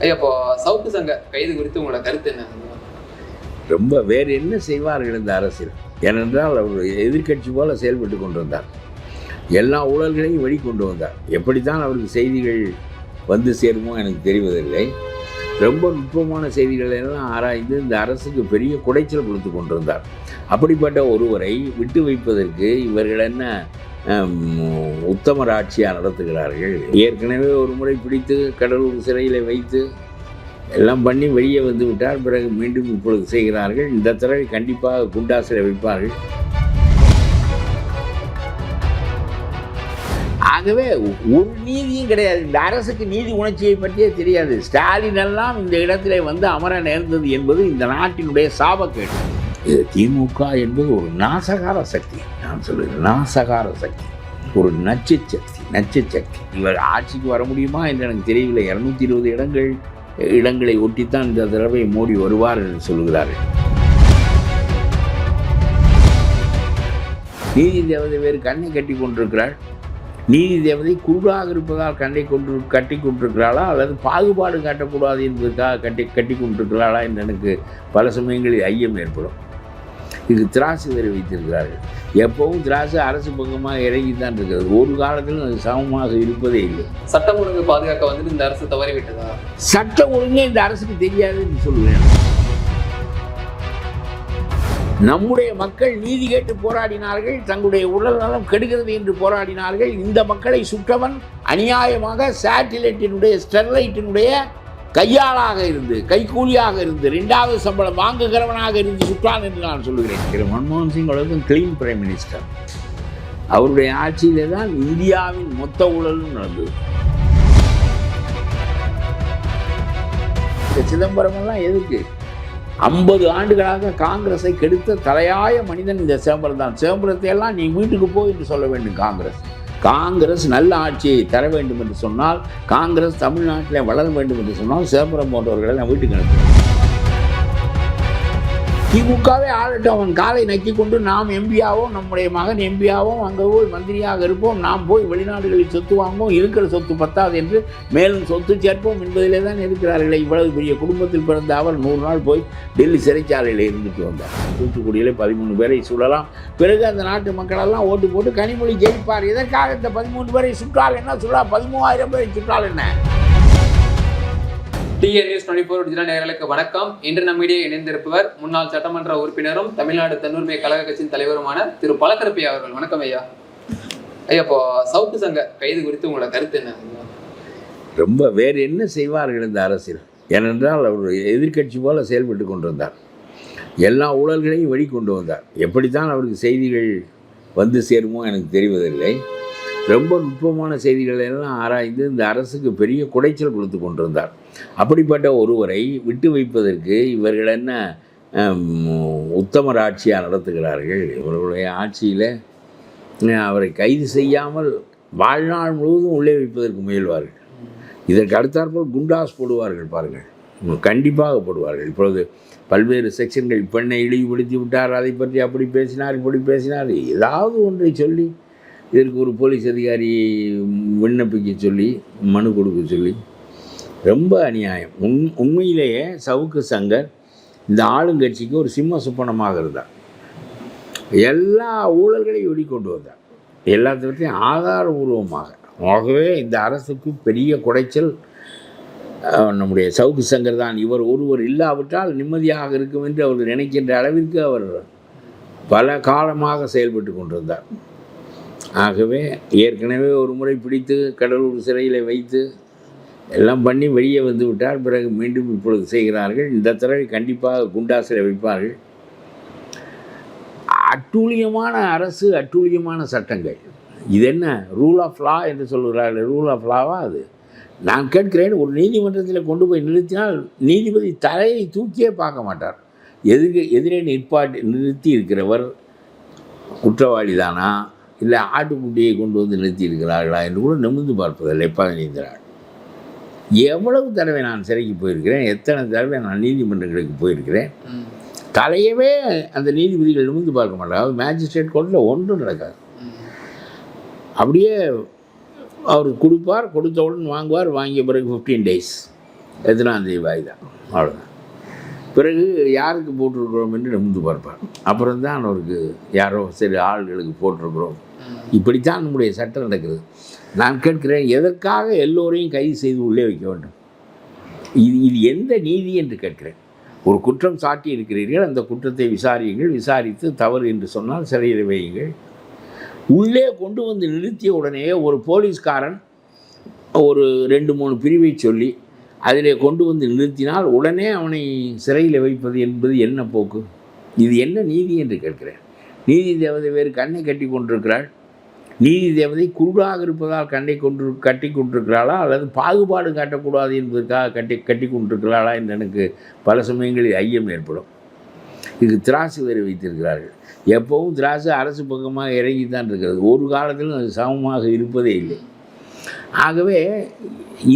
ஐயா இப்போ சவுக்கு சங்க கைது குறித்து உங்களோட கருத்து என்ன? ரொம்ப வேறு என்ன செய்வார்கள் இந்த அரசியல் ஏனென்றால் அவர் எதிர்க்கட்சி போல செயல்பட்டு கொண்டிருந்தார். எல்லா ஊழல்களையும் வெளிக்கொண்டு வந்தார். எப்படித்தான் அவருக்கு செய்திகள் வந்து சேருமோ எனக்கு தெரிவதில்லை. ரொம்ப நுட்பமான செய்திகளை எல்லாம் ஆராய்ந்து இந்த அரசுக்கு பெரிய குடைச்சல் கொடுத்து கொண்டிருந்தார். அப்படிப்பட்ட ஒருவரை விட்டு வைப்பதற்கு இவர்கள் என்ன உத்தமர் ஆட்சியாக நடத்துகிறார்கள். ஏற்கனவே ஒரு முறை பிடித்து கடலூர் சிறையில் வைத்து எல்லாம் பண்ணி வெளியே வந்து விட்டார். பிறகு மீண்டும் இப்பொழுது செய்கிறார்கள். இந்த தடவை கண்டிப்பாக குண்டாசில் வைப்பார்கள். ஆகவே ஒரு நீதியும் கிடையாது. இந்த அரசுக்கு நீதி உணர்ச்சியை பற்றியே தெரியாது. ஸ்டாலின் எல்லாம் இந்த இடத்திலே வந்து அமர நேர்ந்தது என்பது இந்த நாட்டினுடைய சாபக்கேடு. இது திமுக என்பது ஒரு நாசகார சக்தி. நான் சொல்லுகிறேன் நாசகார சக்தி. ஒரு நச்சு சக்தி நச்சு சக்தி. இவர் ஆட்சிக்கு வர முடியுமா என்று எனக்கு தெரியவில்லை. இரநூத்தி இருபது இடங்கள் இடங்களை ஒட்டித்தான் இந்த தடவை மோடி வருவார் என்று சொல்கிறார்கள் நீதி தேவதை வேறு கண்ணை கட்டி கொண்டிருக்கிறாள் நீதி தேவதை குருடாக இருப்பதால் கண்ணை கொண்டு கட்டி கொண்டிருக்கிறாளா? அல்லது பாகுபாடு காட்டக்கூடாது என்பதற்காக கட்டி கட்டி கொண்டிருக்கிறாளா? என்று எனக்கு பல சமயங்களில் ஐயம் ஏற்படும். இது திராசு வேறு வைத்திருக்கிறார்கள். எப்பவும் திராசு அரசு பக்கமாக இறங்கி தான் இருக்கிறது ஒரு காலத்திலும் அது சமமாக இருப்பதே இல்லை. சட்டம் ஒழுங்கு பாதுகாக்க வந்துட்டு இந்த அரசு தவறி விட்டதா சட்டம் ஒழுங்கே இந்த அரசுக்கு தெரியாது என்று சொல்லுவேன். நம்முடைய மக்கள் நீதி கேட்டு போராடினார்கள் தங்களுடைய உடல் நலம் கெடுகிறது என்று போராடினார்கள். இந்த மக்களை சுற்றவன் அநியாயமாக சேட்டிலைட்டினுடைய ஸ்டெர்லைட்டினுடைய கையாளாக இருந்து கைக்கூலியாக இருந்து ரெண்டாவது சம்பளம் வாங்குகிறவனாக இருந்து சுற்றான் என்று நான் சொல்லுகிறேன். திரு மன்மோகன் சிங் அளவுக்கு கிளீன் பிரைம் மினிஸ்டர் அவருடைய ஆட்சியிலே தான் இந்தியாவின் மொத்த ஊழலும் நடந்தது. இந்த சிதம்பரம் எல்லாம் எதுக்கு? ஐம்பது ஆண்டுகளாக காங்கிரஸை கெடுத்த தலையாய மனிதன் இந்த சிதம்பரம் தான். சிதம்பரத்தை எல்லாம் நீ வீட்டுக்கு போ என்று சொல்ல வேண்டும் காங்கிரஸ். காங்கிரஸ் நல்ல ஆட்சியை தர வேண்டும் என்று சொன்னால் காங்கிரஸ் தமிழ்நாட்டில் வளர வேண்டும் என்று சொன்னால் சிதம்பரம் போன்றவர்களை நான் வீட்டுக்கு அனுப்புவேன். திமுகவே ஆளட்டும். அவன் காலை நக்கி கொண்டு நாம் எம்பியாவோம் நம்முடைய மகன் எம்பியாவோம் அங்கே போய் மந்திரியாக இருப்போம். நாம் போய் வெளிநாடுகளில் சொத்து வாங்குவோம் இருக்கிற சொத்து பத்தாது என்று மேலும் சொத்து சேர்ப்போம் என்பதிலே தான் இருக்கிறார்களே. இவ்வளவு பெரிய குடும்பத்தில் பிறந்த அவர் நூறு நாள் போய் டெல்லி சிறைச்சாலையில் இருந்துட்டு வந்தார். தூத்துக்குடியிலே பதிமூணு பேரை சுடலாம் பிறகு அந்த நாட்டு மக்களெல்லாம் ஓட்டு போட்டு கனிமொழி ஜெயிப்பார். எதற்காக இந்த பதிமூணு பேரை சுற்றால் என்ன சுடா? பதிமூவாயிரம் பேரை சுற்றால் என்ன? TN news twenty four original நேர்களுக்கு வணக்கம். இன்று நம்மிடையே இணைந்திருப்பவர் முன்னாள் சட்டமன்ற உறுப்பினரும் தமிழ்நாடு தன்னுரிமை கழக கட்சியின் தலைவருமான திரு பழக்கரப்பி அவர்கள். வணக்கம் ஐயா. ஐயா இப்போ சவுக்கு சங்க கைது குறித்து உங்களோட கருத்து என்ன? ரொம்ப வேறு என்ன செய்வார்கள் இந்த அரசியல் ஏனென்றால் அவர் எதிர்க்கட்சி போல செயல்பட்டு கொண்டிருந்தார். எல்லா ஊழல்களையும் வெளிக்கொண்டு வந்தார். எப்படித்தான் அவருக்கு செய்திகள் வந்து சேருமோ எனக்கு தெரிவதில்லை. ரொம்ப நுட்பமான செய்திகளை எல்லாம் ஆராய்ந்து இந்த அரசுக்கு பெரிய குடைச்சல் கொடுத்து கொண்டிருந்தார். அப்படிப்பட்ட ஒருவரை விட்டு வைப்பதற்கு இவர்கள் என்ன உத்தமர் ஆட்சியாக நடத்துகிறார்கள். இவர்களுடைய ஆட்சியில் அவரை கைது செய்யாமல் வாழ்நாள் முழுவதும் உள்ளே வைப்பதற்கு முயல்வார்கள். இதற்கு அடுத்தாற்போல் குண்டாஸ் போடுவார்கள் பாருங்கள். கண்டிப்பாக போடுவார்கள். இப்பொழுது பல்வேறு செக்ஷன்கள் பெண்ணை இழிவுபடுத்தி விட்டார். அதை பற்றி அப்படி பேசினார் இப்படி பேசினார். ஏதாவது ஒன்றை சொல்லி இதற்கு ஒரு போலீஸ் அதிகாரி விண்ணப்பிக்க சொல்லி மனு கொடுக்க சொல்லி ரொம்ப அநியாயம். உண் உண்மையிலேயே சவுக்கு சங்கர் இந்த ஆளுங்கட்சிக்கு ஒரு சிம்ம சுப்பனமாக இருந்தார். எல்லா ஊழல்களையும் வெளிக்கொண்டு வந்தார். எல்லாத்தையும் ஆதாரபூர்வமாக. ஆகவே இந்த அரசுக்கு பெரிய குடைச்சல் நம்முடைய சவுக்கு சங்கர் தான். இவர் ஒருவர் இல்லாவிட்டால் நிம்மதியாக இருக்கும் என்று அவர் நினைக்கின்ற அளவிற்கு அவர் பல காலமாக செயல்பட்டு கொண்டிருந்தார். ஆகவே ஏற்கனவே ஒரு முறை பிடித்து கடலூர் சிறையில் வைத்து எல்லாம் பண்ணி வெளியே வந்து விட்டார் பிறகு மீண்டும் இப்பொழுது செய்கிறார்கள். இந்த தடவை கண்டிப்பாக குண்டாசில் வைப்பார்கள். அட்டூழியமான அரசு அட்டூழியமான சட்டங்கள். இது என்ன? ரூல் ஆஃப் லா என்று சொல்கிறார்கள் ரூல் ஆஃப் லாவா அது? நான் கேட்கிறேன் ஒரு நீதிமன்றத்தில் கொண்டு போய் நிறுத்தினால் நீதிபதி தலையை தூக்கியே பார்க்க மாட்டார். எதிர்க்கு எதிரே நிற்பாட்டி நிறுத்தி இருக்கிறவர் குற்றவாளி தானா? இல்லை ஆட்டுக்குட்டியை கொண்டு வந்து நிறுத்தியிருக்கிறார்களா என்று கூட நிமிர்ந்து பார்ப்பதில்லை பதினைந்து நாள் எவ்வளவு தடவை நான் சிறைக்கு போயிருக்கிறேன் எத்தனை தடவை நான் நீதிமன்றங்களுக்கு போயிருக்கிறேன்? தலையவே அந்த நீதிபதிகள் நிமிர்ந்து பார்க்க மாட்டாங்க. மேஜிஸ்ட்ரேட் கோர்ட்டில் ஒன்றும் நடக்காது. அப்படியே அவர் கொடுப்பார் கொடுத்தவுடன் வாங்குவார் வாங்கிய பிறகு ஃபிஃப்டீன் டேஸ் எத்தனாந்தேதி வாய்தான். அவ்வளோதான் பிறகு யாருக்கு போட்டிருக்கிறோம் என்று நிமிந்து பார்ப்பார். அப்புறம் தான் அவருக்கு யாரோ சரி ஆள்களுக்கு போட்டிருக்கிறோம். இப்படித்தான் நம்முடைய சட்டம் நடக்குது. நான் கேட்கிறேன் எதற்காக எல்லோரையும் கைது செய்து உள்ளே வைக்க வேண்டும்? இது இது எந்த நீதி என்று கேட்கிறேன். ஒரு குற்றம் சாட்டி இருக்கிறீர்கள் அந்த குற்றத்தை விசாரியுங்கள் விசாரித்து தவறு என்று சொன்னால் சிறையில் வையுங்கள். உள்ளே கொண்டு வந்து நிறுத்திய உடனே ஒரு போலீஸ்காரன் ஒரு ரெண்டு மூணு பிரிவை சொல்லி அதிலே கொண்டு வந்து நிறுத்தினால் உடனே அவனை சிறையில் வைப்பது என்பது என்ன போக்கு? இது என்ன நீதி என்று கேட்கிறேன். நீதி தேவதை வேறு கண்ணை கட்டி கொண்டிருக்கிறாள். நீதி தேவதை குருடாக இருப்பதால் கண்டை கொண்டு கட்டி கொண்டிருக்கிறாளா? அல்லது பாகுபாடு காட்டக்கூடாது என்பதற்காக கட்டி கட்டி கொண்டிருக்கிறாளா? என்று எனக்கு பல சமயங்களில் ஐயம் ஏற்படும். இது திராசு வேறு வைத்திருக்கிறார்கள். எப்பவும் திராசு அரசு பக்கமாக இறங்கி தான் இருக்கிறது. ஒரு காலத்திலும் அது சமமாக இருப்பதே இல்லை. ஆகவே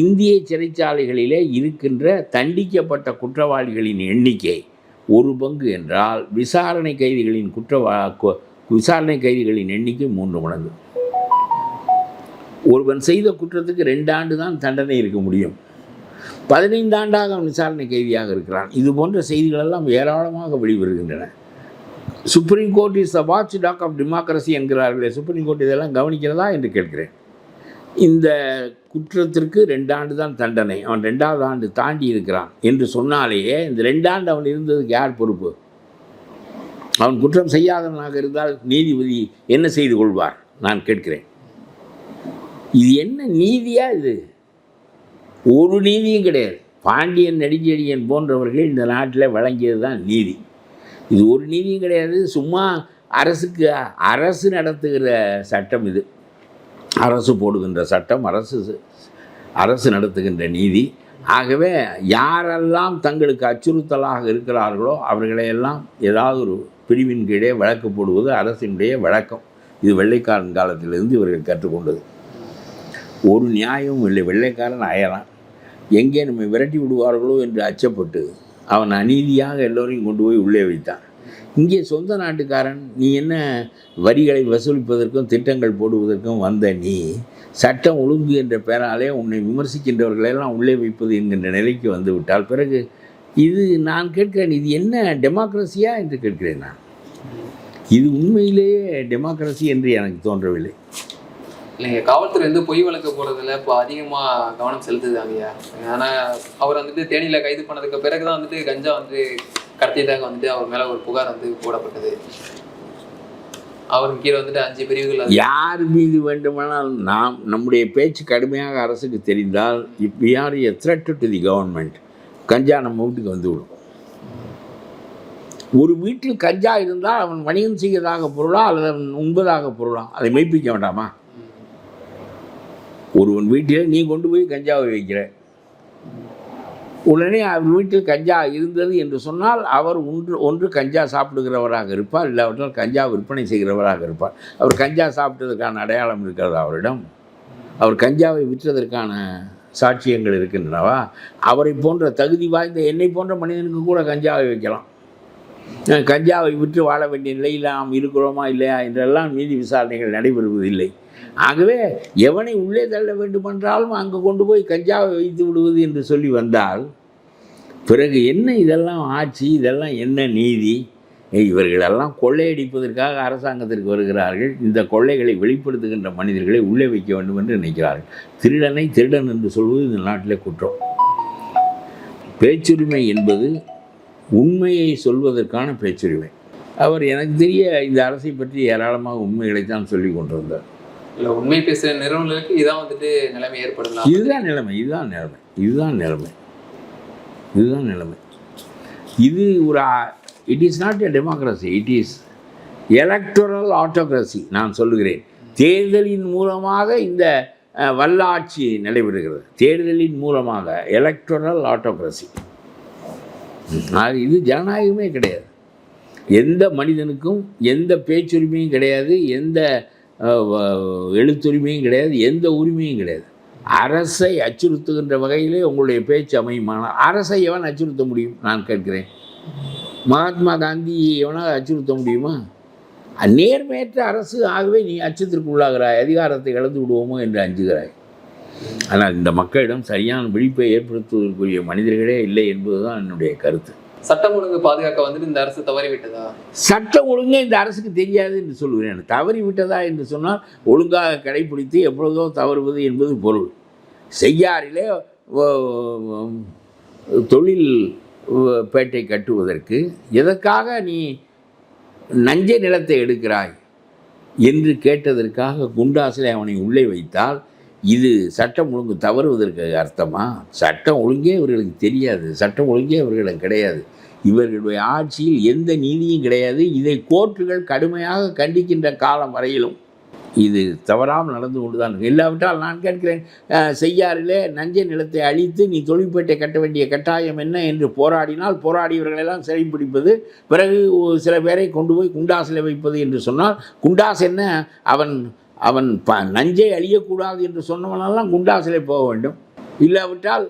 இந்திய சிறைச்சாலைகளிலே இருக்கின்ற தண்டிக்கப்பட்ட குற்றவாளிகளின் எண்ணிக்கை ஒரு பங்கு என்றால் விசாரணை கைதிகளின் குற்றவா விசாரணை கைதிகளின் எண்ணிக்கை மூன்று மடங்கு. ஒருவன் செய்த குற்றத்துக்கு ரெண்டு ஆண்டு தான் தண்டனை இருக்க முடியும். பதினைந்து ஆண்டாக அவன் விசாரணை கைதியாக இருக்கிறான். இது போன்ற செய்திகளெல்லாம் ஏராளமாக வெளிவருகின்றன. Supreme court is the watchdog of democracy என்கிறார்களே supreme court இதெல்லாம் கவனிக்கிறதா என்று கேட்கிறேன். இந்த குற்றத்திற்கு ரெண்டு ஆண்டு தான் தண்டனை. அவன் ரெண்டாவது ஆண்டு தாண்டி இருக்கிறான் என்று சொன்னாலேயே இந்த ரெண்டாண்டு அவன் இருந்ததுக்கு யார் பொறுப்பு? அவன் குற்றம் செய்யாதவனாக இருந்தால் நீதிபதி என்ன செய்து கொள்வார்? நான் கேட்கிறேன். இது என்ன நீதியா இது? ஒரு நீதியும் கிடையாது. பாண்டியன் நெடுஞ்செழியன் போன்றவர்கள் இந்த நாட்டில் வழங்கியது தான் நீதி. இது ஒரு நீதியும் கிடையாது. சும்மா அரசுக்கு அரசு நடத்துகிற சட்டம் இது. அரசு போடுகின்ற சட்டம் அரசு அரசு நடத்துகின்ற நீதி. ஆகவே யாரெல்லாம் தங்களுக்கு அச்சுறுத்தலாக இருக்கிறார்களோ அவர்களையெல்லாம் ஏதாவது ஒரு பிரிவின் கீழே வழக்கு போடுவது அரசினுடைய வழக்கம். இது வெள்ளைக்காரன் காலத்திலிருந்து இவர்கள் கற்றுக்கொண்டது. ஒரு நியாயமும் இல்லை. வெள்ளைக்காரன் அயறான். எங்கே நம்ம விரட்டி விடுவார்களோ என்று அச்சப்பட்டு அவன் அநீதியாக எல்லோரையும் கொண்டு போய் உள்ளே வைத்தான். இங்கே சொந்த நாட்டுக்காரன் நீ என்ன வரிகளை வசூலிப்பதற்கும் திட்டங்கள் போடுவதற்கும் வந்த நீ சட்டம் ஒழுங்கு என்ற பெயராலே உன்னை விமர்சிக்கின்றவர்களெல்லாம் உள்ளே வைப்பது என்கின்ற நிலைக்கு வந்து விட்டால் பிறகு இது நான் கேட்கிறேன் இது என்ன டெமோக்ரஸியா என்று கேட்கிறேன் நான். இது உண்மையிலேயே டெமோக்ரஸி என்று எனக்கு தோன்றவில்லை. இல்லைங்க காவல்துறை வந்து பொய் வழக்கு போகிறதுல இப்போ அதிகமாக கவனம் செலுத்துதாங்க ஆனால் அவர் வந்துட்டு தேனியில் கைது பண்ணதுக்கு பிறகு தான் வந்துட்டு கஞ்சா வந்து கடத்தியதாக வந்துட்டு அவர் மேலே ஒரு புகார் வந்து போடப்பட்டது. அவர் கீழே வந்துட்டு அஞ்சு பிரிவுகள் யார் மீது வேண்டுமானால் நாம் நம்முடைய பேச்சு கடுமையாக அரசுக்கு தெரிந்தால் if you're are a to the government கஞ்சா நம்ம வீட்டுக்கு வந்து விடும் ஒரு வீட்டில் கஞ்சா இருந்தால் அவன் வணிகம் செய்வதாக பொருளா அல்லது அவன் உண்பதாக பொருளா? அதை மெய்ப்பிக்க வேண்டாமா? ஒருவன் வீட்டில் நீ கொண்டு போய் கஞ்சாவை வைக்கிற. உடனே அவர் வீட்டில் கஞ்சா இருந்தது என்று சொன்னால் அவர் ஒன்று ஒன்று கஞ்சா சாப்பிடுகிறவராக இருப்பார் இல்லாவிட்டால் கஞ்சா விற்பனை செய்கிறவராக இருப்பார். அவர் கஞ்சா சாப்பிட்டதற்கான அடையாளம் இருக்கிறது அவரிடம். அவர் கஞ்சாவை விற்றதற்கான சாட்சியங்கள் இருக்கின்றனவா? அவரை போன்ற தகுதி வாய்ந்த என்னை போன்ற மனிதனுக்கு கூட கஞ்சாவை வைக்கலாம். கஞ்சாவை விற்று வாழ வேண்டிய நிலையில் நாம் இருக்கிறோமா இல்லையா என்றெல்லாம் நீதி விசாரணைகள் நடைபெறுவதில்லை. ஆகவே எவனை உள்ளே தள்ள வேண்டுமென்றாலும் அங்கே கொண்டு போய் கஞ்சாவை வைத்து விடுவது என்று சொல்லி வந்தால் பிறகு என்ன இதெல்லாம் ஆட்சி இதெல்லாம் என்ன நீதி? இவர்களெல்லாம் கொள்ளையடிப்பதற்காக அரசாங்கத்திற்கு வருகிறார்கள். இந்த கொள்ளைகளை வெளிப்படுத்துகின்ற மனிதர்களை உள்ளே வைக்க வேண்டும் என்று நினைக்கிறார்கள். திருடனை திருடன் என்று சொல்வது இந்த நாட்டிலே குற்றம். பேச்சுரிமை என்பது உண்மையை சொல்வதற்கான பேச்சுரிமை. அவர் எனக்கு தெரிய இந்த அரசை பற்றி ஏராளமாக உண்மைகளைத்தான் சொல்லி கொண்டிருந்தார். இல்லை உண்மை பேசுகிற நிறுவனங்களுக்கு இதான் வந்துட்டு நிலைமை ஏற்படலாம் இதுதான் நிலைமை இதுதான் நிலைமை இதுதான் நிலைமை. இதுதான் நிலைமை. இது ஒரு it is not a democracy it is electoral autocracy நான் சொல்லுகிறேன். தேர்தலின் மூலமாக இந்த வல்லாட்சி நடைபெறுகிறது தேர்தலின் மூலமாக எலக்டோரல் ஆட்டோக்ரஸி அது இது ஜனநாயகமே கிடையாது. எந்த மனிதனுக்கும் எந்த பேச்சுரிமையும் கிடையாது. எந்த எழுத்துரிமையும் கிடையாது எந்த உரிமையும் கிடையாது. அரசை அச்சுறுத்துகின்ற வகையிலே உங்களுடைய பேச்சு அமையுமானால் அரசை எவன் அச்சுறுத்த முடியும்? நான் கேட்கிறேன். மகாத்மா காந்தி எவனால் அச்சுறுத்த முடியுமா? நேர்மையற்ற அரசு ஆகவே நீ அச்சத்திற்கு உள்ளாகிறாய் அதிகாரத்தை இழந்து விடுவோமோ என்று அஞ்சுகிறாய். ஆனால் இந்த மக்களிடம் சரியான விழிப்பை ஏற்படுத்துவதற்குரிய மனிதர்களே இல்லை என்பதுதான் என்னுடைய கருத்து. சட்டம் ஒழுங்கு பாதுகாக்க வந்துட்டு இந்த அரசு தவறிவிட்டதா சட்டம் ஒழுங்கே இந்த அரசுக்கு தெரியாது என்று சொல்கிறேன் தவறி விட்டதா என்று சொன்னால் ஒழுங்காக கடைபிடித்து எப்பொழுதோ தவறுவது என்பது பொருள். செய்யாறிலே தொழில் பேட்டை கட்டுவதற்கு எதற்காக நீ நஞ்சை நிலத்தை எடுக்கிறாய்? என்று கேட்டதற்காக குண்டாசிலே அவனை உள்ளே வைத்தால் இது சட்டம் ஒழுங்கு தவறுவதற்கு அர்த்தமா? சட்டம் ஒழுங்கே இவர்களுக்கு தெரியாது. சட்டம் ஒழுங்கே இவர்களிடம் கிடையாது. இவர்களுடைய ஆட்சியில் எந்த நீதியும் கிடையாது. இதை கோர்ட்டுகள் கடுமையாக கண்டிக்கின்ற காலம் வரையிலும் இது தவறாமல் நடந்து கொண்டு தான் இருக்கு. இல்லாவிட்டால் நான் கேட்கிறேன் செய்யாறிலே நஞ்சை நிலத்தை அழித்து நீ தொழிற்பேட்டை கட்ட வேண்டிய கட்டாயம் என்ன என்று போராடினால் போராடியவர்களெல்லாம் சிறைப்பிடிப்பது பிறகு சில பேரை கொண்டு போய் குண்டாசில் வைப்பது என்று சொன்னால் குண்டாஸ் என்ன? அவன் அவன் ப நஞ்சை அழியக்கூடாது என்று சொன்னவனெல்லாம் குண்டாசிலே போக வேண்டும். இல்லாவிட்டால்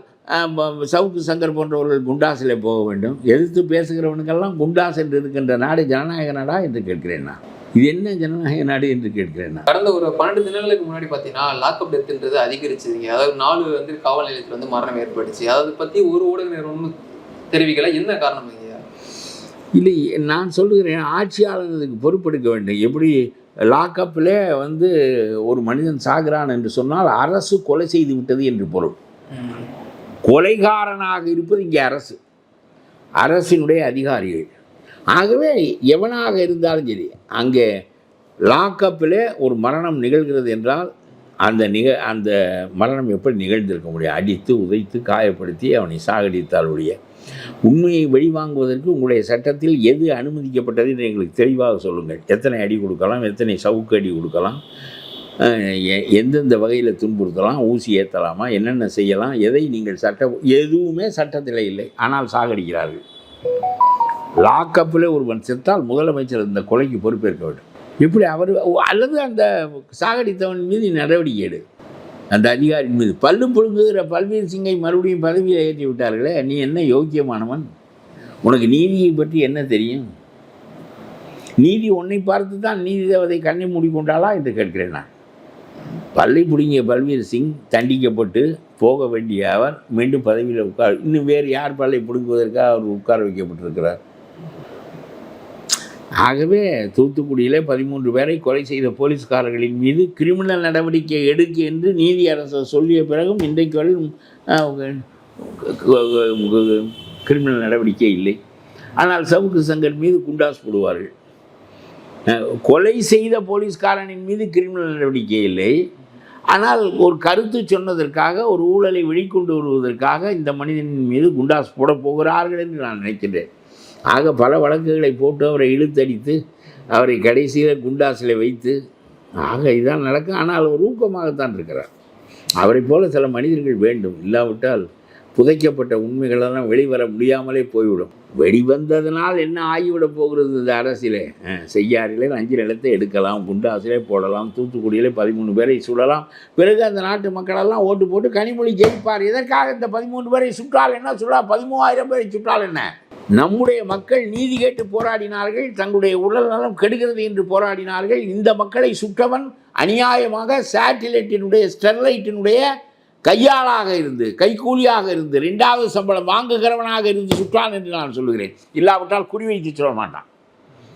சவுக்கு சங்கர் போன்றவர்கள் குண்டாசிலே போக வேண்டும். எதிர்த்து பேசுகிறவனுக்கெல்லாம் குண்டாஸ் என்று இருக்கின்ற நாடு ஜனநாயக நாடா என்று கேட்கிறேன் நான். இது என்ன ஜனநாயக நாடு என்று கேட்கிறேன் கடந்த ஒரு பன்னெண்டு தினங்களுக்கு முன்னாடி பார்த்தீங்கன்னா லாக்அப் டெத்துன்றது அதிகரிச்சுதுங்க அதாவது நாலு வந்து காவல் நிலையத்தில் வந்து மரணம் ஏற்பட்டுச்சு. அதை பத்தி ஒரு ஊடக நிறுவனமும் தெரிவிக்கல. என்ன காரணம் ஐயா இல்லை நான் சொல்லுகிறேன் ஆட்சியாளர் இதுக்கு பொறுப்பெடுக்க வேண்டும். எப்படி லாக்கப்பிலே வந்து ஒரு மனிதன் சாகிறான் என்று சொன்னால் அரசு கொலை செய்து விட்டது என்று பொருள். கொலைகாரனாக இருப்பது இங்கே அரசு. அரசினுடைய அதிகாரிகள். ஆகவே எவனாக இருந்தாலும் சரி அங்கே லாக்கப்பிலே ஒரு மரணம் நிகழ்கிறது என்றால் அந்த நிக அந்த மரணம் எப்படி நிகழ்ந்திருக்க முடியும்? அடித்து உதைத்து காயப்படுத்தி அவனை சாகடித்தாளுடைய உண்மையை வெளிவாங்குவதற்கு உங்களுடைய சட்டத்தில் எது அனுமதிக்கப்பட்டது என்று எங்களுக்கு தெளிவாக சொல்லுங்கள். எத்தனை அடி கொடுக்கலாம் எத்தனை சவுக்கு அடி கொடுக்கலாம் எ- எந்தெந்த வகையில் துன்புறுத்தலாம் ஊசி ஏற்றலாமா என்னென்ன செய்யலாம் எதை நீங்கள் சட்ட எதுவுமே சட்டத்தில் இல்லை ஆனால் சாகடிக்கிறார்கள். லாக்கப்பில் ஒருவன் செத்தால் முதலமைச்சர் இந்த கொலைக்கு பொறுப்பேற்க வேண்டும். இப்படி அவர் அல்லது அந்த சாகடித்தவன் மீது நடவடிக்கை எடு. அந்த அதிகாரியின் மீது பல்லு புழுங்குகிற பல்வீர் சிங்கை மறுபடியும் பதவியில் ஏற்றி விட்டார்களே நீ என்ன யோக்கியமானவன்? உனக்கு நீதியை பற்றி என்ன தெரியும்? நீதி உன்னை பார்த்து தான் நீதி தேவதை கண்ணை மூடிக்கொண்டாளா என்று கேட்கிறேன் நான். பல்லை பிடுங்கிய பல்வீர் சிங் தண்டிக்கப்பட்டு போக வேண்டிய அவர் மீண்டும் பதவியில் உட்கார் இன்னும் வேறு யார் பல்லை பிடுங்குவதற்காக அவர் உட்கார வைக்கப்பட்டிருக்கிறார்? ஆகவே தூத்துக்குடியிலே பதிமூன்று பேரை கொலை செய்த போலீஸ்காரர்களின் மீது கிரிமினல் நடவடிக்கை எடுக்க என்று நீதி அரசு சொல்லிய பிறகும் இன்றைக்கு வரை கிரிமினல் நடவடிக்கை இல்லை. ஆனால் சவுக்கு சங்கர் மீது குண்டாஸ் போடுவார்கள். கொலை செய்த போலீஸ்காரனின் மீது கிரிமினல் நடவடிக்கை இல்லை. ஆனால் ஒரு கருத்து சொன்னதற்காக ஒரு ஊழலை வெளிக்கொண்டு வருவதற்காக இந்த மனிதனின் மீது குண்டாஸ் போட போகிறார்கள் என்று நான் நினைக்கின்றேன். ஆக பல வழக்குகளை போட்டு அவரை இழுத்தடித்து அவரை கடைசியில் குண்டாசில் வைத்து ஆக இதான் நடக்கும். ஆனால் அவர் ஊக்கமாகத்தான் இருக்கிறார். அவரைப் போல சில மனிதர்கள் வேண்டும். இல்லாவிட்டால் புதைக்கப்பட்ட உண்மைகளெல்லாம் வெளிவர முடியாமலே போய்விடும். வெளிவந்ததனால் என்ன ஆகிவிடப் போகிறது இந்த அரசிலே? செய்யாறிலே அஞ்சு நிலத்தை எடுக்கலாம் குண்டாசிலே போடலாம் தூத்துக்குடியிலே பதிமூணு பேரை சுடலாம். பிறகு அந்த நாட்டு மக்களெல்லாம் ஓட்டு போட்டு கனிமொழி ஜெயிப்பார். எதற்காக இந்த பதிமூணு பேரை சுட்டால் என்ன சுடா? பதிமூவாயிரம் பேரை சுட்டால் என்ன? நம்முடைய மக்கள் நீதி கேட்டு போராடினார்கள் தங்களுடைய உடல் நலம் கெடுகிறது என்று போராடினார்கள். இந்த மக்களை சுற்றவன் அநியாயமாக சேட்டிலைட்டினுடைய ஸ்டெர்லைட்டினுடைய கையாளாக இருந்து கைக்கூலியாக இருந்து ரெண்டாவது சம்பளம் வாங்குகிறவனாக இருந்து சுற்றான் என்று நான் சொல்லுகிறேன். இல்லாவிட்டால் குறிவைத்து சொல்ல மாட்டான்.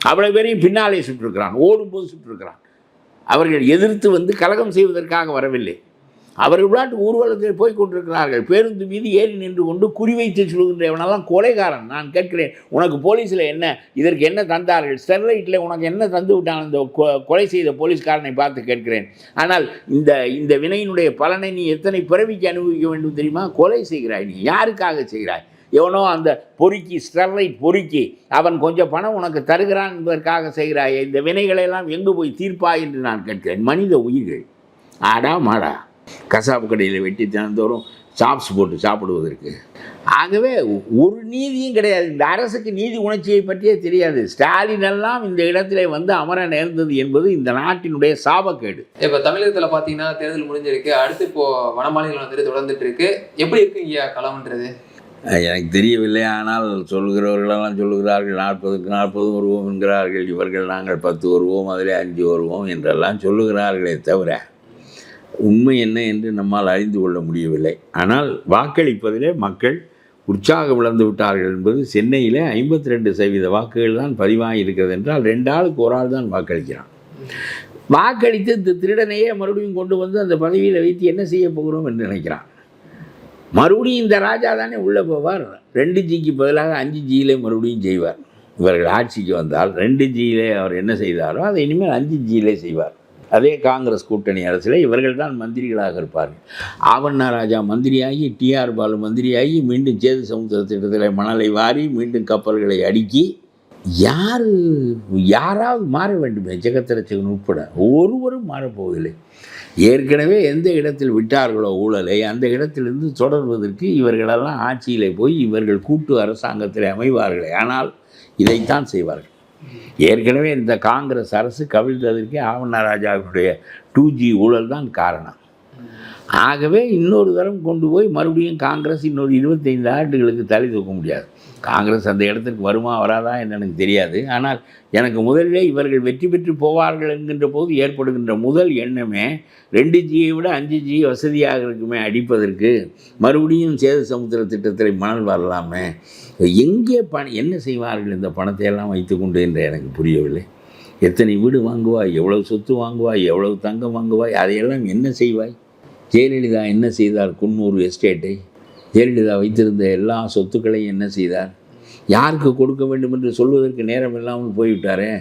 அவ்வளவு பேரையும் பின்னாலே சுற்றிருக்கிறான் ஓடும்போது சுற்றிருக்கிறான் அவர்கள் எதிர்த்து வந்து கலகம் செய்வதற்காக வரவில்லை. அவர்கள் விளையாட்டு ஊர்வலத்தில் போய் கொண்டிருக்கிறார்கள். பேருந்து மீது ஏறி நின்று கொண்டு குறிவைத்து சொல்கின்றவனெல்லாம் கொலைகாரன். நான் கேட்கிறேன் உனக்கு போலீஸில் என்ன? இதற்கு என்ன தந்தார்கள்? ஸ்டெர்லைட்டில் உனக்கு என்ன தந்து விட்டான்? அந்த கொ- கொலை செய்த போலீஸ்காரனை பார்த்து கேட்கிறேன். ஆனால் இந்த இந்த வினையினுடைய பலனை நீ எத்தனை பிறவிக்கு அனுபவிக்க வேண்டும் தெரியுமா? கொலை செய்கிறாய் நீ. யாருக்காக செய்கிறாய்? எவனோ அந்த பொறுக்கி ஸ்டெர்லைட் பொறுக்கி அவன் கொஞ்சம் பணம் உனக்கு தருகிறான் என்பதற்காக செய்கிறாயே. இந்த வினைகளை எல்லாம் எங்கு போய் தீர்ப்பாய் என்று நான் கேட்கிறேன். மனித உயிர்கள். ஆடா மாடா. கசாப்பு கடையில் வெட்டி தினந்தோறும் சாப்ஸ் போட்டு சாப்பிடுவதற்கு. ஆகவே ஒரு நீதியும் கிடையாது. இந்த அரசுக்கு நீதி உணர்ச்சியை பற்றியே தெரியாது. ஸ்டாலின் எல்லாம் இந்த இடத்திலே வந்து அமர நேர்ந்தது என்பது இந்த நாட்டினுடைய சாபக்கேடு. இப்ப தமிழகத்துல பாத்தீங்கன்னா தேர்தல் முடிஞ்சிருக்கு. அடுத்து இப்போ வடமாநிலம் வந்துட்டு தொடர்ந்துட்டு இருக்கு. எப்படி இருக்கு ஐயா களம்ன்றது? எனக்கு தெரியவில்லை. ஆனால் சொல்லுகிறவர்களெல்லாம் சொல்லுகிறார்கள் நாற்பதுக்கு நாற்பது வருவோம் என்கிறார்கள். இவர்கள் நாங்கள் பத்து வருவோம் அதில் அஞ்சு வருவோம் என்றெல்லாம் சொல்லுகிறார்களே தவிர உண்மை என்ன என்று நம்மால் அறிந்து கொள்ள முடியவில்லை. ஆனால் வாக்களிப்பதிலே மக்கள் உற்சாகம் இழந்து விட்டார்கள் என்பது சென்னையிலே ஐம்பத்தி ரெண்டு சதவீத வாக்குகள் தான் பதிவாகி இருக்கிறது என்றால் ரெண்டு ஆளுக்கு ஒரு ஆள் தான் வாக்களிக்கிறான். வாக்களித்து இந்த திருடனையே மறுபடியும் கொண்டு வந்து அந்த பதவியில் வைத்து என்ன செய்ய போகிறோம் என்று நினைக்கிறான். மறுபடியும் இந்த ராஜா தானே உள்ளே போவார். ரெண்டு ஜிக்கு பதிலாக அஞ்சு ஜியிலே மறுபடியும் செய்வார். இவர்கள் ஆட்சிக்கு வந்தால் ரெண்டு ஜியிலே அவர் என்ன செய்தாரோ அதை இனிமேல் அஞ்சு ஜியிலே செய்வார். அதே காங்கிரஸ் கூட்டணி அரசில் இவர்கள் தான் மந்திரிகளாக இருப்பார்கள். ஆவண்ணா ராஜா மந்திரியாகி டிஆர் பாலு மந்திரியாகி மீண்டும் சேது சமுத்திர திட்டத்தில் மணலை வாரி மீண்டும் கப்பல்களை அடுக்கி யார் யாராவது மாற வேண்டுமே. ஜெகத்திரச்சகன் உட்பட ஒருவரும் மாறப்போவதில்லை ஏற்கனவே எந்த இடத்தில் விட்டார்களோ ஊழலை அந்த இடத்திலிருந்து தொடர்வதற்கு இவர்களெல்லாம் ஆட்சியிலே போய் இவர்கள் கூட்டு அரசாங்கத்தில் அமைவார்களே. ஆனால் இதைத்தான் செய்வார்கள். ஏற்கனவே இந்த காங்கிரஸ் அரசு கவிழ்ந்ததற்கே ஆவண்ணாராஜாவினுடைய டூ ஜி ஊழல் தான் காரணம். ஆகவே இன்னொரு தரம் கொண்டு போய் மறுபடியும் காங்கிரஸ் இன்னொரு இருபத்தைந்து ஆண்டுகளுக்கு தலை தூக்க முடியாது. காங்கிரஸ் அந்த இடத்துக்கு வருமா வராதா என்று எனக்கு தெரியாது. ஆனால் எனக்கு முதலிலே இவர்கள் வெற்றி பெற்று போவார்கள் என்கின்ற போது ஏற்படுகின்ற முதல் எண்ணமே ரெண்டு ஜியை விட அஞ்சு ஜி வசதியாக இருக்குமே அடிப்பதற்கு. மறுபடியும் சேது சமுத்திர திட்டத்தில் மணல் வரலாமே. எங்கே பணம் என்ன செய்வார்கள் இந்த பணத்தை எல்லாம் வைத்துக்கொண்டு என்று எனக்கு புரியவில்லை. எத்தனை வீடு வாங்குவாய் எவ்வளவு சொத்து வாங்குவாய் எவ்வளவு தங்கம் வாங்குவாய் அதையெல்லாம் என்ன செய்வாய்? ஜெயலலிதா என்ன செய்தார் குன்னூர் எஸ்டேட்டை? ஜெயலலிதா வைத்திருந்த எல்லா சொத்துக்களையும் என்ன செய்தார்? யாருக்கு கொடுக்க வேண்டும் என்று சொல்வதற்கு நேரம் இல்லாமல் போய்விட்டாரே?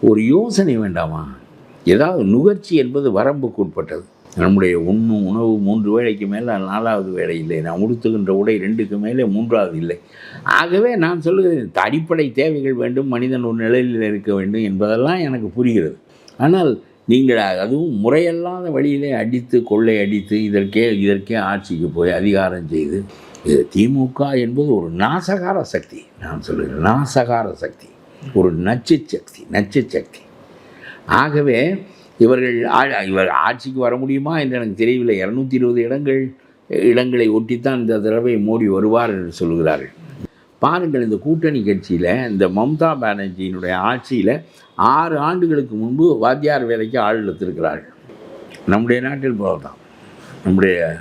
ஒரு யோசனை வேண்டாமா? ஏதாவது நுகர்ச்சி என்பது வரம்புக்கு உட்பட்டது. நம்முடைய உண்ணும் உணவு மூன்று வேளைக்கு மேலே நாலாவது வேலை இல்லை. நான் உடுத்துகின்ற உடை ரெண்டுக்கு மேலே மூன்றாவது இல்லை. ஆகவே நான் சொல்லுகிறேன் அடிப்படை தேவைகள் வேண்டும் மனிதன் ஒரு நிலையில் இருக்க வேண்டும் என்பதெல்லாம் எனக்கு புரிகிறது. ஆனால் நீங்கள்? அதுவும் முறையல்லாத வழியிலே அடித்து கொள்ளை அடித்து இதற்கே இதற்கே ஆட்சிக்கு போய் அதிகாரம் செய்து இது திமுக என்பது ஒரு நாசகார சக்தி. நான் சொல்கிறேன் நாசகார சக்தி. ஒரு நச்சு சக்தி நச்சு சக்தி. ஆகவே இவர்கள் இவர் ஆட்சிக்கு வர முடியுமா என்று எனக்கு தெரியவில்லை. இரநூத்தி இருபது இடங்கள் இடங்களை ஒட்டித்தான் இந்த தடவை மோடி வருவார் என்று சொல்கிறார்கள் பாருங்கள் இந்த கூட்டணி கட்சியில் இந்த மம்தா பானர்ஜியினுடைய ஆட்சியில் ஆறு ஆண்டுகளுக்கு முன்பு வாத்தியார் வேலைக்கு ஆள் எடுத்திருக்கிறார்கள். நம்முடைய நாட்டில் போலதான். நம்முடைய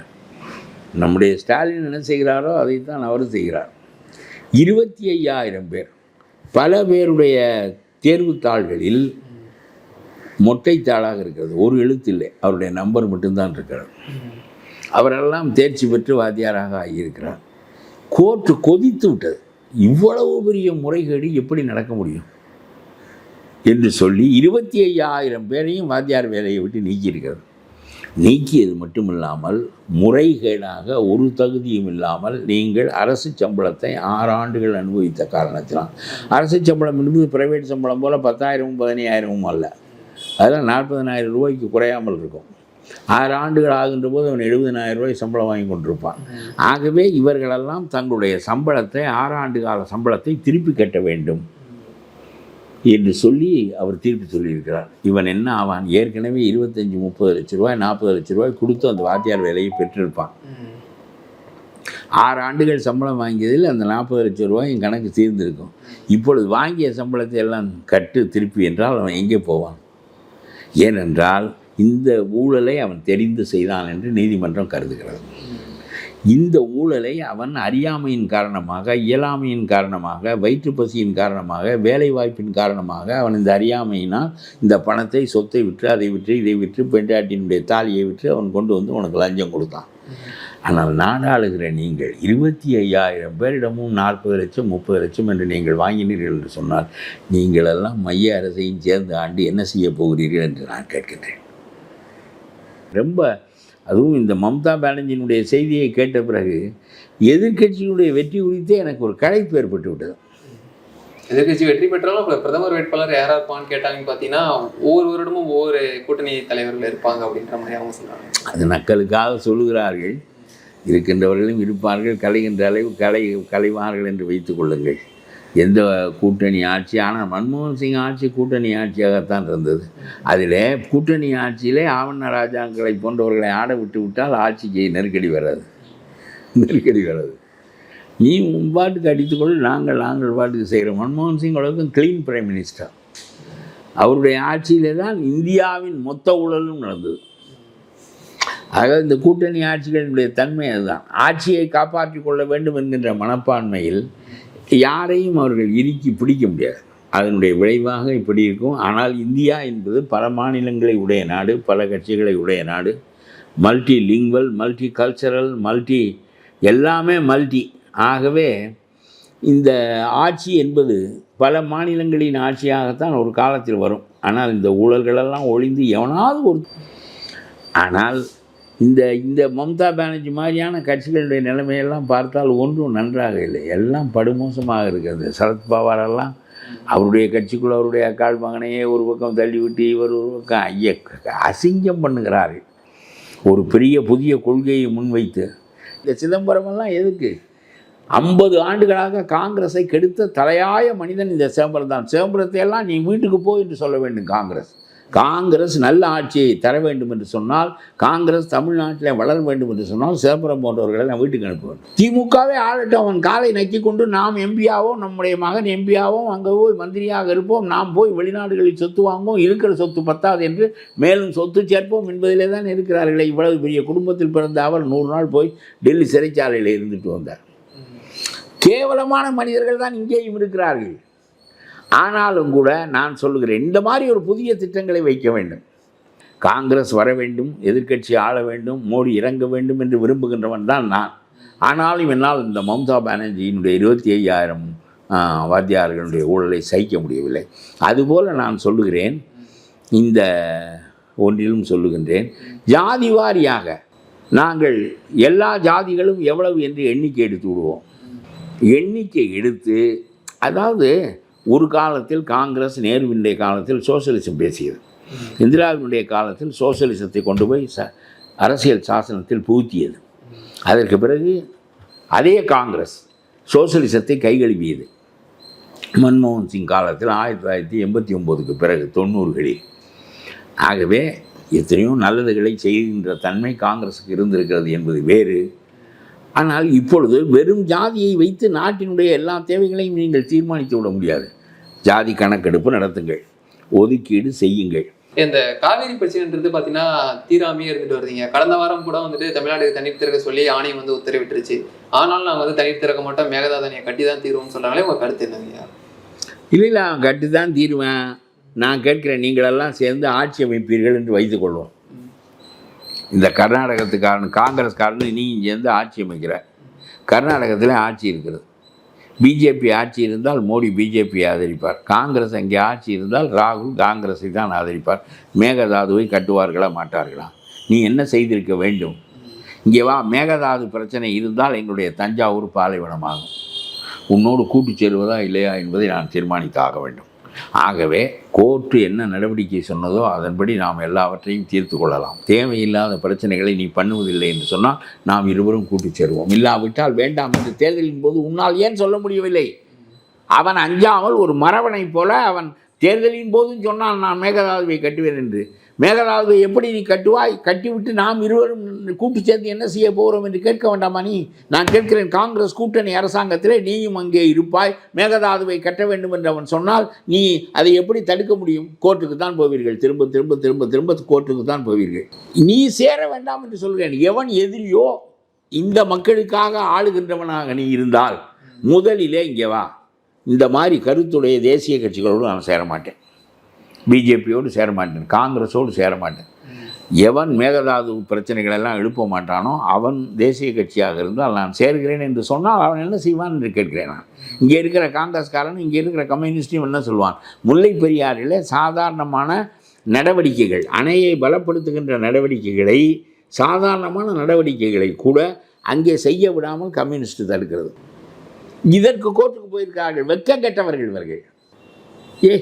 நம்முடைய ஸ்டாலின் என்ன செய்கிறாரோ அதைத்தான் அவர் செய்கிறார். இருபத்தி ஐயாயிரம் பேர். பல பேருடைய தேர்வுத்தாள்களில் மொட்டைத்தாளாக இருக்கிறது. ஒரு எழுத்து இல்லை அவருடைய நம்பர் மட்டும்தான் இருக்கிறார் அவரெல்லாம் தேர்ச்சி பெற்று வாத்தியாராக ஆகியிருக்கிறார். கோர்ட்டு கொதித்து விட்டது. இவ்வளவு பெரிய முறைகேடு எப்படி நடக்க முடியும்? என்று சொல்லி இருபத்தி ஐயாயிரம் பேரையும் வாத்தியார் வேலையை விட்டு நீக்கியிருக்கிறது. நீக்கியது மட்டுமில்லாமல் முறைகேடாக ஒரு தகுதியும் இல்லாமல் நீங்கள் அரசு சம்பளத்தை ஆறு ஆண்டுகள் அனுபவித்த காரணத்தினால். அரசு சம்பளம் என்பது பிரைவேட் சம்பளம் போல் பத்தாயிரமும் பதினையாயிரமும் அல்ல. அதெல்லாம் நாற்பதனாயிரம் ரூபாய்க்கு குறையாமல் இருக்கும். ஆறு ஆண்டுகள் ஆகின்ற போது அவன் எழுபதனாயிரம் ரூபாய் சம்பளம் வாங்கி கொண்டிருப்பான். ஆகவே இவர்களெல்லாம் தங்களுடைய சம்பளத்தை ஆறாண்டு கால சம்பளத்தை திருப்பி கட்ட வேண்டும். என்று சொல்லி அவர் தீர்ப்பு சொல்லியிருக்கிறார். இவன் என்ன ஆவான்? ஏற்கனவே இருபத்தஞ்சி முப்பது லட்ச ரூபாய் நாற்பது லட்ச ரூபாய் கொடுத்து அந்த வாத்தியார் வேலையை பெற்றிருப்பான். ஆறு ஆண்டுகள் சம்பளம் வாங்கியதில் அந்த நாற்பது லட்சம் ரூபாய் என் கணக்கு தீர்ந்திருக்கும். இப்பொழுது வாங்கிய சம்பளத்தை எல்லாம் கட்டு திருப்பி என்றால் அவன் எங்கே போவான்? ஏனென்றால் இந்த ஊழலை அவன் தெரிந்து செய்தான் என்று நீதிமன்றம் கருதுகிறது. இந்த ஊழலை அவன் அறியாமையின் காரணமாக இயலாமையின் காரணமாக வயிற்றுப்பசியின் காரணமாக வேலை வாய்ப்பின் காரணமாக அவன் இந்த அறியாமையினால் இந்த பணத்தை சொத்தை விற்று அதை விற்று இதை விற்று பெண்டாட்டினுடைய தாலியை விற்று அவன் கொண்டு வந்து உனக்கு லஞ்சம் கொடுத்தான். ஆனால் நாடாளுகிற நீங்கள் இருபத்தி ஐயாயிரம் பேரிடமும் நாற்பது லட்சம் முப்பது லட்சம் என்று நீங்கள் வாங்கினீர்கள் என்று சொன்னால் நீங்கள் எல்லாம் மைய அரசையும் சேர்ந்து ஆண்டு என்ன செய்ய போகிறீர்கள் என்று நான் கேட்கின்றேன். ரொம்ப அதுவும் இந்த மம்தா பானர்ஜியினுடைய செய்தியை கேட்ட பிறகு எதிர்க்கட்சியினுடைய வெற்றி குறித்தே எனக்கு ஒரு களைப்பு ஏற்பட்டு விட்டது. எதிர்கட்சி வெற்றி பெற்றாலும் பிரதமர் வேட்பாளர் யாரா இருப்பான்னு கேட்டாங்கன்னு பார்த்தீங்கன்னா ஒவ்வொரு வருடமும் ஒவ்வொரு கூட்டணி தலைவர்கள் இருப்பாங்க அப்படின்ற மாதிரி அவங்க சொல்றாங்க அது நக்கலுக்காக சொல்லுகிறார்கள். இருக்கின்றவர்களும் இருப்பார்கள். கலைகின்ற அளவு கலை கலைவார்கள் என்று வைத்துக் கொள்ளுங்கள். எந்த கூட்டணி ஆட்சி ஆனால் மன்மோகன் சிங் ஆட்சி கூட்டணி ஆட்சியாகத்தான் இருந்தது. அதில் கூட்டணி ஆட்சியிலே ஆவண ராஜாக்களை போன்றவர்களை ஆட விட்டு விட்டால் ஆட்சிக்கு நெருக்கடி வராது. நெருக்கடி வராது. நீ உன் பாட்டுக்கு அடித்துக்கொள் நாங்கள் நாங்கள் பாட்டுக்கு செய்கிறோம். மன்மோகன் சிங் அளவுக்கு க்ளீன் பிரைம் மினிஸ்டர் அவருடைய ஆட்சியிலே தான் இந்தியாவின் மொத்த ஊழலும் நடந்தது. ஆக இந்த கூட்டணி ஆட்சிகளினுடைய தன்மை அதுதான். ஆட்சியை காப்பாற்றிக் கொள்ள வேண்டும் என்கின்ற மனப்பான்மையில் யாரையும் அவர்கள் இறுக்கி பிடிக்க முடியாது. அதனுடைய விளைவாக இப்படி இருக்கும். ஆனால் இந்தியா என்பது பல மாநிலங்களை உடைய நாடு பல கட்சிகளை உடைய நாடு. Multilingual multicultural multi எல்லாமே மல்டி. ஆகவே இந்த ஆட்சி என்பது பல மாநிலங்களின் ஆட்சியாகத்தான் ஒரு காலத்தில் வரும். ஆனால் இந்த ஊழல்களெல்லாம் ஒழிந்து எவனாவது ஒரு ஆனால் இந்த இந்த மம்தா பானர்ஜி மாதிரியான கட்சிகளுடைய நிலைமையெல்லாம் பார்த்தால் ஒன்றும் நன்றாக இல்லை. எல்லாம் படுமோசமாக இருக்கிறது. சரத்பவாரெல்லாம் அவருடைய கட்சிக்குள்ள அவருடைய அக்காள் மகனையே ஒரு பக்கம் தள்ளிவிட்டு இவர் ஒரு பக்கம் ஐய அசிங்கம் பண்ணுகிறார். ஒரு பெரிய புதிய கொள்கையை முன்வைத்து. இந்த சிதம்பரமெல்லாம் எதுக்கு? ஐம்பது ஆண்டுகளாக காங்கிரஸை கெடுத்த தலையாய மனிதன் இந்த சிதம்பரம் தான். சிதம்பரத்தை எல்லாம் நீ வீட்டுக்கு போ என்று சொல்ல வேண்டும் காங்கிரஸ். காங்கிரஸ் நல்ல ஆட்சியை தர வேண்டும் என்று சொன்னால் காங்கிரஸ் தமிழ்நாட்டில் வளர வேண்டும் என்று சொன்னால் சிதம்பரம் போன்றவர்களை நான் வீட்டுக்கு அனுப்புவேன். திமுகவே ஆளட்டும் அவன் காலை நக்கி கொண்டு நாம் எம்பியாவும் நம்முடைய மகன் எம்பியாவும் அங்கே போய் மந்திரியாக இருப்போம் நாம் போய் வெளிநாடுகளில் சொத்து வாங்குவோம் இருக்கிற சொத்து பத்தாது என்று மேலும் சொத்து சேர்ப்போம் என்பதிலே தான் இருக்கிறார்களே. இவ்வளவு பெரிய குடும்பத்தில் பிறந்த அவர் நூறு நாள் போய் டெல்லி சிறைச்சாலையில் இருந்துட்டு வந்தார். கேவலமான மனிதர்கள் தான் இங்கேயும் இருக்கிறார்கள். ஆனாலும் கூட நான் சொல்லுகிறேன் இந்த மாதிரி ஒரு புதிய திட்டங்களை வைக்க வேண்டும். காங்கிரஸ் வர வேண்டும் எதிர்க்கட்சி ஆள வேண்டும் மோடி இறங்க வேண்டும் என்று விரும்புகின்றவன் தான் நான். ஆனாலும் என்னால் இந்த மம்தா பானர்ஜியினுடைய இருபத்தி ஐயாயிரம் வாத்தியார்களுடைய ஊழலை சகிக்க முடியவில்லை. அதுபோல் நான் சொல்லுகிறேன் இந்த ஒன்றிலும் சொல்லுகின்றேன் ஜாதி வாரியாக நாங்கள் எல்லா ஜாதிகளும் எவ்வளவு என்று எண்ணிக்கை எடுத்து விடுவோம். எண்ணிக்கை எடுத்து அதாவது ஒரு காலத்தில் காங்கிரஸ் நேருவினுடைய காலத்தில் சோசியலிசம் பேசியது. இந்திராவினுடைய காலத்தில் சோசியலிசத்தை கொண்டு போய் ச அரசியல் சாசனத்தில் புகுத்தியது. அதற்கு பிறகு அதே காங்கிரஸ் சோசியலிசத்தை கைகழுவியது. மன்மோகன் சிங் காலத்தில் ஆயிரத்தி தொள்ளாயிரத்தி எண்பத்தி ஒம்போதுக்கு பிறகு தொண்ணூறுகளில். ஆகவே எத்தனையோ நல்லதுகளை செய்கின்ற தன்மை காங்கிரஸுக்கு இருந்திருக்கிறது என்பது வேறு. ஆனால் இப்பொழுது வெறும் ஜாதியை வைத்து நாட்டினுடைய எல்லா தேவைகளையும் நீங்கள் தீர்மானித்து விட முடியாது. ஜாதி கணக்கெடுப்பு நடத்துங்கள். ஒதுக்கீடு செய்யுங்கள். இந்த காவேரி பிரச்சனைன்றது பார்த்தீங்கன்னா தீராமையே இருந்துட்டு வருதுங்க. கடந்த வாரம் கூட வந்துட்டு தமிழ்நாட்டுக்கு தண்ணீர் திறக்க சொல்லி ஆணையம் வந்து உத்தரவிட்டுருச்சு. ஆனாலும் நாங்கள் வந்து தண்ணீர் திறக்க மாட்டோம். மேகதாதனியை கட்டி தான் தீர்வோம்னு சொல்றாங்களே உங்க கருத்து என்னங்க? இல்லை இல்லை அவன் கட்டி தான் தீருவேன். நான் கேட்கிறேன் நீங்களெல்லாம் சேர்ந்து ஆட்சி அமைப்பீர்கள் என்று வைத்துக்கொள்வோம் இந்த கர்நாடகத்துக்காரன் காங்கிரஸ்காரன் நீ சேர்ந்து ஆட்சி அமைக்கிற. கர்நாடகத்தில் ஆட்சி இருக்கிறது. பிஜேபி ஆட்சி இருந்தால் மோடி பிஜேபி ஆதரிப்பார். காங்கிரஸ் அங்கே ஆட்சி இருந்தால் ராகுல் காங்கிரஸை தான் ஆதரிப்பார். மேகதாதுவை கட்டுவார்களா மாட்டார்களா? நீ என்ன செய்திருக்க வேண்டும்? இங்கே வா மேகதாது பிரச்சனை இருந்தால் எங்களுடைய தஞ்சாவூர் பாலைவனமாகும். உன்னோடு கூட்டு சேருவதா இல்லையா என்பதை நான் தீர்மானித்தாக வேண்டும். ஆகவே கோர்ட்டு என்ன நடவடிக்கை சொன்னதோ அதன்படி நாம் எல்லாவற்றையும் தீர்த்து கொள்ளலாம். தேவையில்லாத பிரச்சனைகளை நீ பண்ணுவதில்லை என்று சொன்னால் நாம் இருவரும் கூட்டிச் சேருவோம். இல்லாவிட்டால் வேண்டாம் என்று தேர்தலின் போது உன்னால் ஏன் சொல்ல முடியவில்லை? அவன் அஞ்சாமல் ஒரு மரவனை போல அவன் தேர்தலின் போதும் சொன்னால் நான் மேகதாதுவை கட்டுவேன் என்று. மேகராவது எப்படி நீ கட்டுவாய்? கட்டிவிட்டு நாம் இருவரும் கூட்டு சேர்ந்து என்ன செய்ய போகிறோம் என்று கேட்க வேண்டாமா நீ? நான் கேட்கிறேன் காங்கிரஸ் கூட்டணி அரசாங்கத்திலே நீயும் அங்கே இருப்பாய். மேகதாதுவை கட்ட வேண்டும் என்று அவன் சொன்னால் நீ அதை எப்படி தடுக்க முடியும்? கோர்ட்டுக்கு தான் போவீர்கள். திரும்ப திரும்ப திரும்ப திரும்ப கோர்ட்டுக்கு தான் போவீர்கள். நீ சேர வேண்டாம் என்று சொல்கிறேன். எவன் எதிரியோ இந்த மக்களுக்காக ஆளுகின்றவனாக நீ இருந்தால் முதலிலே இங்கே வா. இந்த மாதிரி கருத்துடைய தேசிய கட்சிகளோடு நான் சேர மாட்டேன் பிஜேபியோடு சேர மாட்டேன் காங்கிரஸோடு சேர மாட்டேன். எவன் மேகதாது பிரச்சனைகளெல்லாம் எழுப்ப மாட்டானோ அவன் தேசிய கட்சியாக இருந்தால் நான் சேர்கிறேன் என்று சொன்னால் அவன் என்ன செய்வான் என்று கேட்கிறேன் நான். இங்கே இருக்கிற காங்கிரஸ்காரன் இங்கே இருக்கிற கம்யூனிஸ்டையும் என்ன சொல்வான்? முல்லை பெரியாரில் சாதாரணமான நடவடிக்கைகள் அணையை பலப்படுத்துகின்ற நடவடிக்கைகளை சாதாரணமான நடவடிக்கைகளை கூட அங்கே செய்ய விடாமல் கம்யூனிஸ்ட் தடுக்கிறது. இதற்கு கோர்ட்டுக்கு போயிருக்கிறார்கள் வெக்க கெட்டவர்கள் இவர்கள். ஏ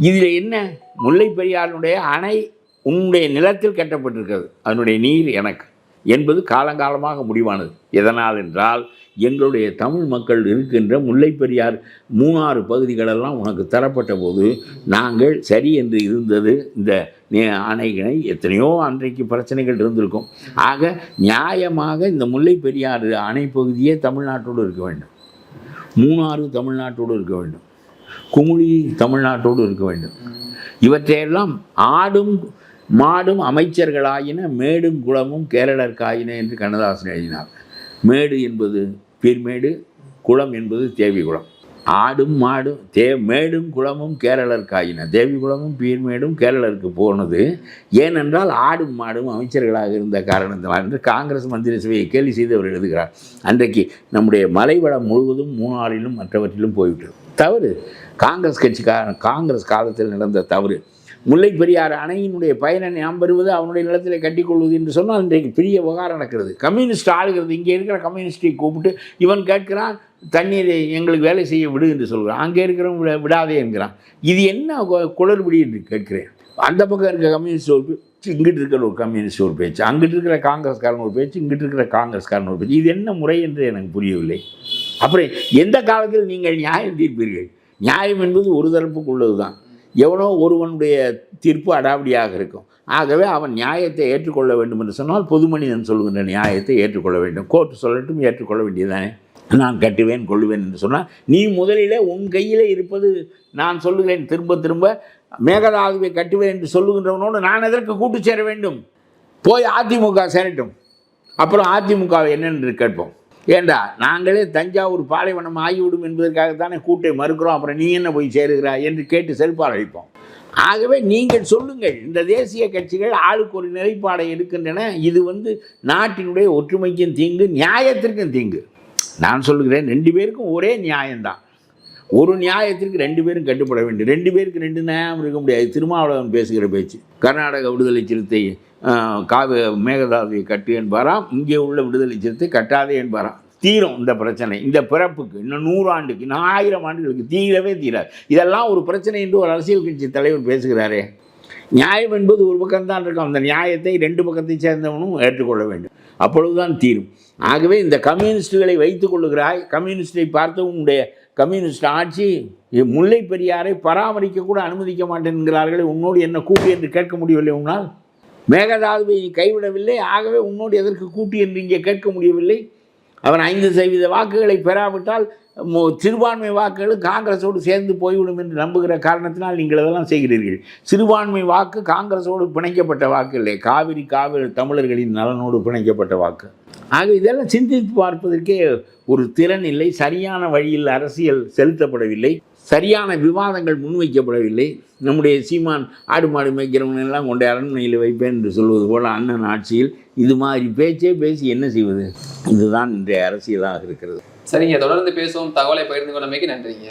இதில் என்ன? முல்லை பெரியாருடைய அணை உன்னுடைய நிலத்தில் கட்டப்பட்டிருக்கிறது. அதனுடைய நீர் எனக்கு. என்பது காலங்காலமாக முடிவானது. எதனால் என்றால் எங்களுடைய தமிழ் மக்கள் இருக்கின்ற முல்லை பெரியார் மூணாறு பகுதிகளெல்லாம் உனக்கு தரப்பட்ட போது நாங்கள் சரி என்று இருந்தது. இந்த நே- எத்தனையோ அன்றைக்கு பிரச்சனைகள் இருந்திருக்கும். ஆக நியாயமாக இந்த முல்லை பெரியாறு அணை பகுதியே தமிழ்நாட்டோடு இருக்க வேண்டும். மூணாறு தமிழ்நாட்டோடு இருக்க வேண்டும். குமுழி தமிழ்நாட்டோடு இருக்க வேண்டும். இவற்றையெல்லாம் ஆடும் மாடும் அமைச்சர்களாயின மேடும் குளமும் கேரளர்க்காயின என்று கண்ணதாசன் எழுதினார். மேடு என்பது பீர்மேடு குளம் என்பது தேவிகுளம். ஆடும் மாடும் தே மேடும் குளமும் கேரளர்க்காயின. தேவிகுளமும் பீர்மேடும் கேரளருக்கு போனது. ஏனென்றால் ஆடும் மாடும் அமைச்சர்களாக இருந்த காரணத்தினால் என்று காங்கிரஸ் மந்திரி சபையை கேலி செய்து அவர் எழுதுகிறார். அன்றைக்கு நம்முடைய மலைவளம் முழுவதும் மூணாளிலும் மற்றவற்றிலும் போய்விட்டது. தவறு. காங்கிரஸ் கட்சிக்கார காங்கிரஸ் காலத்தில் நடந்த தவறு. முல்லை பெரியார் அணையினுடைய பயனை நாம் பெறுவது அவனுடைய நிலத்தில் கட்டிக்கொள்வது என்று சொன்னால் இன்றைக்கு பெரிய விவகாரம் நடக்கிறது. கம்யூனிஸ்ட் ஆளுகிறது இங்கே இருக்கிற கம்யூனிஸ்டை கூப்பிட்டு இவன் கேட்கிறான் தண்ணீரை எங்களுக்கு வேலை செய்ய விடு என்று சொல்கிறான். அங்கே இருக்கிறவன் விட விடாதே என்கிறான். இது என்ன குளறுபடி என்று கேட்கிறேன். அந்த பக்கம் இருக்க கம்யூனிஸ்ட் ஒரு பேச்சு இங்கிட்டு இருக்கிற ஒரு கம்யூனிஸ்ட் ஒரு பேச்சு அங்கிட்டு இருக்கிற காங்கிரஸ்காரன் ஒரு பேச்சு இங்கிட்டு இருக்கிற காங்கிரஸ்காரன் ஒரு பேச்சு. இது என்ன முறை என்று எனக்கு புரியவில்லை. அப்புறம் எந்த காலத்தில் நீங்கள் நியாயம் தீர்ப்பீர்கள்? நியாயம் என்பது ஒரு தரப்புக்கு உள்ளது தான் எவனோ ஒருவனுடைய தீர்ப்பு அடாவடியாக இருக்கும். ஆகவே அவன் நியாயத்தை ஏற்றுக்கொள்ள வேண்டும் என்று சொன்னால் பொது மனிதன் சொல்கின்ற நியாயத்தை ஏற்றுக்கொள்ள வேண்டும். கோர்ட்டு சொல்லட்டும் ஏற்றுக்கொள்ள வேண்டியதுதானே. நான் கட்டுவேன் கொள்ளுவேன் என்று சொன்னால் நீ முதலிலே உன் கையிலே இருப்பது நான் சொல்லுகிறேன் திரும்ப திரும்ப மேகதாதுவை கட்டுவேன் என்று சொல்லுகின்றவனோடு நான் எதற்கு கூட்டு சேர வேண்டும்? போய் அதிமுக சேரட்டும். அப்புறம் அதிமுகவை என்னென்று கேட்போம். ஏண்டா நாங்களே தஞ்சாவூர் பாலைவனம் ஆகிவிடும் என்பதற்காகத்தானே கூட்டை மறுக்கிறோம் அப்புறம் நீ என்ன போய் சேருகிறாய் என்று கேட்டு செல்பார் அழைப்போம். ஆகவே நீங்கள் சொல்லுங்கள் இந்த தேசிய கட்சிகள் ஆளுக்கு ஒரு நிலைப்பாடை எடுக்கின்றன இது வந்து நாட்டினுடைய ஒற்றுமைக்கும் தீங்கு நியாயத்திற்கும் தீங்கு. நான் சொல்லுகிறேன் ரெண்டு பேருக்கும் ஒரே நியாயம்தான். ஒரு நியாயத்திற்கு ரெண்டு பேரும் கட்டுப்பட வேண்டும். ரெண்டு பேருக்கு ரெண்டு நியாயம் இருக்க முடியாது. திருமாவளவன் பேசுகிற பேச்சு கர்நாடக விடுதலை சிறுத்தை காவி மேகதாதுவை கட்டு என்பாராம் இங்கே உள்ள விடுதலை சிறுத்தை கட்டாதே என்பாராம். தீரும் இந்த பிரச்சனை. இந்த பிறப்புக்கு இன்னும் நூறாண்டுக்கு இன்னும் ஆயிரம் ஆண்டுகளுக்கு தீரவே தீராது. இதெல்லாம் ஒரு பிரச்சனை என்று ஒரு அரசியல் கட்சி தலைவர் பேசுகிறாரே. நியாயம் என்பது ஒரு பக்கம்தான் இருக்கும். அந்த நியாயத்தை ரெண்டு பக்கத்தை சேர்ந்தவனும் ஏற்றுக்கொள்ள வேண்டும். அப்பொழுதுதான் தீரும். ஆகவே இந்த கம்யூனிஸ்டுகளை வைத்துக் கொள்ளுகிறாய். கம்யூனிஸ்டை பார்த்து உன்னுடைய கம்யூனிஸ்ட் ஆட்சி முல்லை பெரியாரை பராமரிக்க கூட அனுமதிக்க மாட்டேன்கிறார்களே உன்னோடு என்ன கூட்டு என்று கேட்க முடியவில்லை உன்னால்? மேகதாதுவை கைவிடவில்லை ஆகவே உன்னோடு எதற்கு கூட்டு என்று இங்கே கேட்க முடியவில்லை? அவன் ஐந்து சதவீத வாக்குகளை பெறாவிட்டால் சிறுபான்மை வாக்குகள் காங்கிரஸோடு சேர்ந்து போய்விடும் என்று நம்புகிற காரணத்தினால் நீங்கள் இதெல்லாம் செய்கிறீர்கள். சிறுபான்மை வாக்கு காங்கிரஸோடு பிணைக்கப்பட்ட வாக்கு இல்லை. காவிரி காவிரி தமிழர்களின் நலனோடு பிணைக்கப்பட்ட வாக்கு. ஆக இதெல்லாம் சிந்தித்து பார்ப்பதற்கே ஒரு திறன் இல்லை. சரியான வழியில் அரசியல் செலுத்தப்படவில்லை. சரியான விவாதங்கள் முன்வைக்கப்படவில்லை. நம்முடைய சீமான் ஆடு மாடு மேய்க்கிறவனெல்லாம் கொண்டு அரண்மனையில் வைப்பேன் என்று சொல்வது போல அண்ணன் ஆட்சியில் இது மாதிரி பேச்சே பேசி என்ன செய்வது? இதுதான் இன்றைய அரசியலாக இருக்கிறது. சரிங்க தொடர்ந்து பேசுவோம் தகவலை பகிர்ந்து கொண்டமைக்கு நன்றிங்க